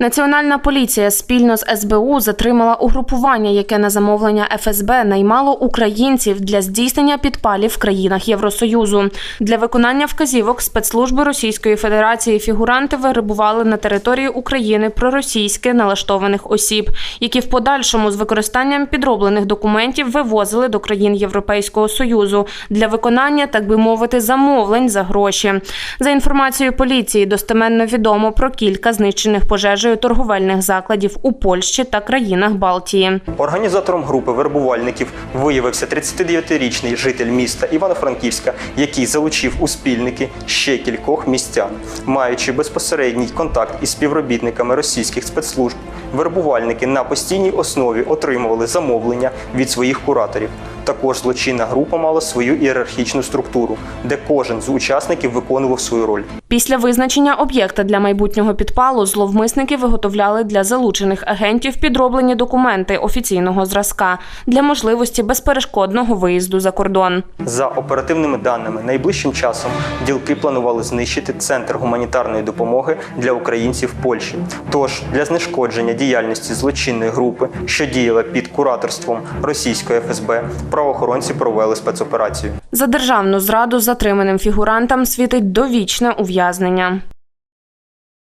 Національна поліція спільно з СБУ затримала угрупування, яке на замовлення ФСБ наймало українців для здійснення підпалів в країнах Євросоюзу. Для виконання вказівок спецслужби Російської Федерації фігуранти вирибували на території України проросійськи налаштованих осіб, які в подальшому з використанням підроблених документів вивозили до країн Європейського союзу для виконання, так би мовити, замовлень за гроші. За інформацією поліції, достеменно відомо про кілька знищених пожежею торговельних закладів у Польщі та країнах Балтії. Організатором групи вербувальників виявився 39-річний житель міста Івано-Франківська, який залучив у спільники ще кількох містян, маючи безпосередній контакт із співробітниками російських спецслужб. Вербувальники на постійній основі отримували замовлення від своїх кураторів. Також злочинна група мала свою ієрархічну структуру, де кожен з учасників виконував свою роль. Після визначення об'єкта для майбутнього підпалу зловмисники виготовляли для залучених агентів підроблені документи офіційного зразка для можливості безперешкодного виїзду за кордон. За оперативними даними, найближчим часом ділки планували знищити центр гуманітарної допомоги для українців в Польщі. Тож для знешкодження діяльності злочинної групи, що діяла під кураторством російської ФСБ, правоохоронці провели спецоперацію. За державну зраду затриманим фігурантам світить довічне ув'язнення.